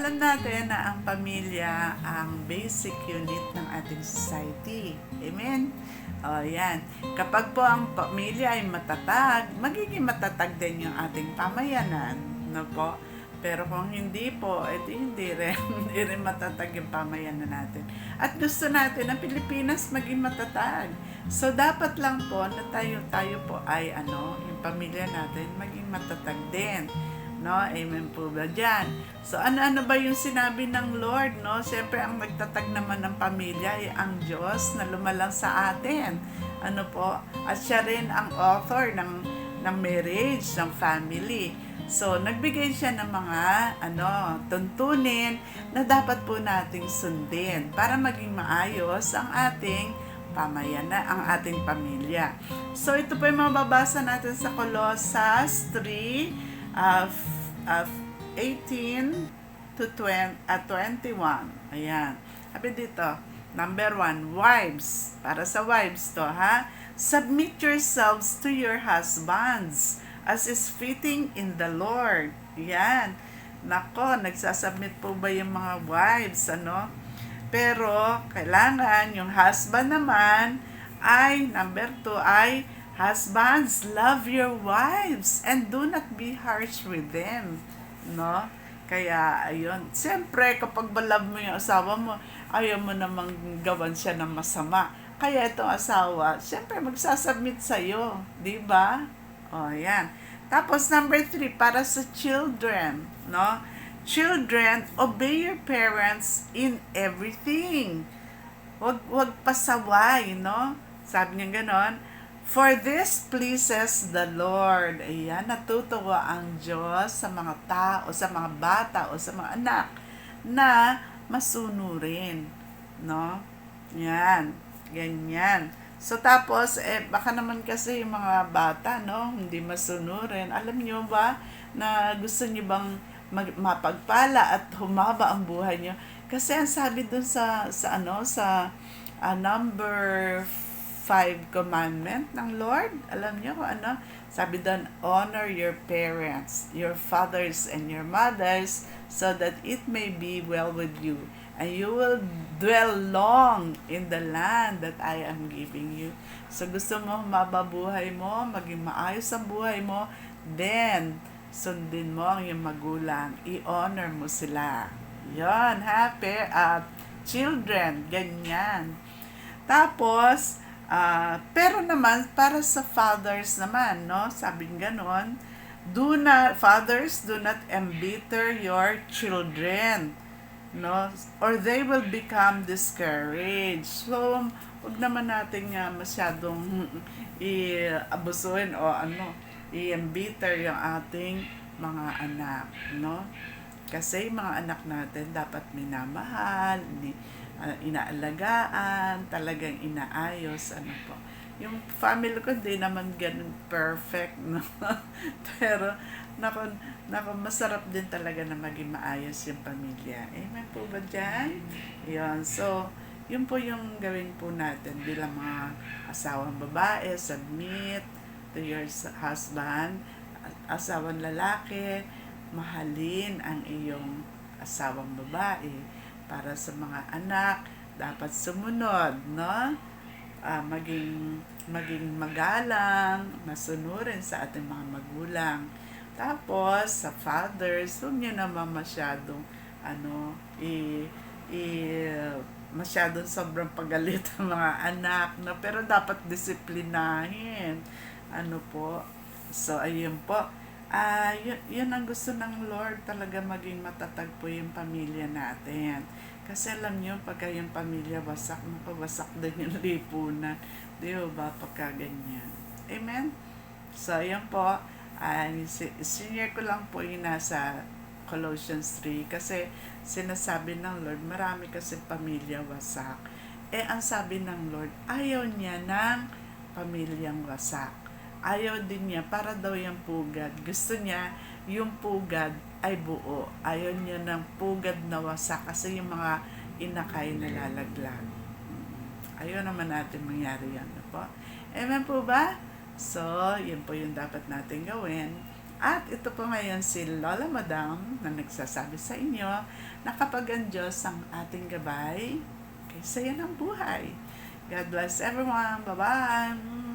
Alam natin na ang pamilya ang basic unit ng ating society. Amen? O, yan. Kapag po ang pamilya ay matatag, magiging matatag din yung ating pamayanan. No po? Pero kung hindi po, edi hindi rin, hindi rin matatag yung pamayanan natin. At gusto natin na Pilipinas maging matatag. So, dapat lang po na tayo, tayo po ay ano, yung pamilya natin maging matatag din. No? Amen po ba dyan? So, ano-ano ba yung sinabi ng Lord, no? Siyempre, ang nagtatag naman ng pamilya ay ang Diyos na lumalang sa atin. Ano po? At siya rin ang author ng, ng marriage, ng family. So, nagbigay siya ng mga ano, tuntunin na dapat po nating sundin para maging maayos ang ating pamayana, ang ating pamilya. So, ito po yung mababasa natin sa Colossus 3, uh, f- uh, 18 to 20, uh, 21. Ayan. Sabi dito, number one, wives. Para sa wives to, ha? Submit yourselves to your husbands as is fitting in the Lord. Yan. Nako, nagsasubmit po ba yung mga wives, ano? Pero, kailangan yung husband naman ay, number two, ay Husbands, love your wives and do not be harsh with them. No? Kaya, ayun. Siyempre, kapag love mo yung asawa mo, ayaw mo namang gawan siya ng masama. Kaya itong asawa, siyempre magsasubmit sa'yo. Di ba? O, yan. Tapos, number three, para sa children. No? Children, obey your parents in everything. Wag, wag pasaway, no? Sabi niya ganon For this pleases the Lord. Ayan, natutuwa ang Diyos sa mga tao, sa mga bata o sa mga anak na masunurin. No? Yan. Ganyan. So tapos, eh, baka naman kasi yung mga bata, no, hindi masunurin. Alam niyo ba na gusto niyo bang mag- mapagpala at humaba ang buhay niyo? Kasi ang sabi dun sa, sa ano, sa uh, number five commandment ng Lord. Alam niyo kung ano? Sabi doon, honor your parents, your fathers and your mothers, so that it may be well with you. And you will dwell long in the land that I am giving you. So gusto mo mababuhay mo, maging maayos ang buhay mo, then sundin mo ang iyong magulang. I-honor mo sila. Yon, happy at children, ganyan. Tapos, Uh, pero naman, para sa fathers naman, no? Sabi ganon, do not, fathers, do not embitter your children, no? Or they will become discouraged. So, wag naman natin nga masyadong i-abusuin o ano, i-embitter yung ating mga anak, no? Kasi mga anak natin dapat minamahal, ni uh, inaalagaan, talagang inaayos, ano po. Yung family ko hindi naman ganun perfect, no? Pero, nako, nako, masarap din talaga na maging maayos yung pamilya. Amen po ba dyan? Yun, so, yun po yung gawin po natin bilang mga asawang babae, submit to your husband, asawang lalaki, mahalin ang iyong asawang babae para sa mga anak, dapat sumunod, no? Uh, maging maging magalang, masunurin sa ating mga magulang. Tapos, sa fathers, huwag nyo naman masyadong, ano, i, i, masyadong sobrang pagalit ang mga anak, no? Pero dapat disiplinahin. Ano po? So, ayun po uh, yun, yun ang gusto ng Lord talaga maging matatag po yung pamilya natin. Kasi alam nyo, pagka yung pamilya wasak, mapawasak din yung lipunan. Di ba, pagka ganyan. Amen? So, yan po. Uh, senior ko lang po yung nasa Colossians 3 kasi sinasabi ng Lord, marami kasi pamilya wasak. Eh, ang sabi ng Lord, ayaw niya ng pamilyang wasak ayaw din niya para daw yung pugad. Gusto niya yung pugad ay buo. Ayaw niya ng pugad na wasak kasi yung mga inakay nalalaglag. Ayaw naman natin mangyari yan. Po. Amen po ba? So, yun po yung dapat natin gawin. At ito po ngayon si Lola Madam na nagsasabi sa inyo na kapag ang Diyos ang ating gabay, kaysa yan ang buhay. God bless everyone. Bye-bye.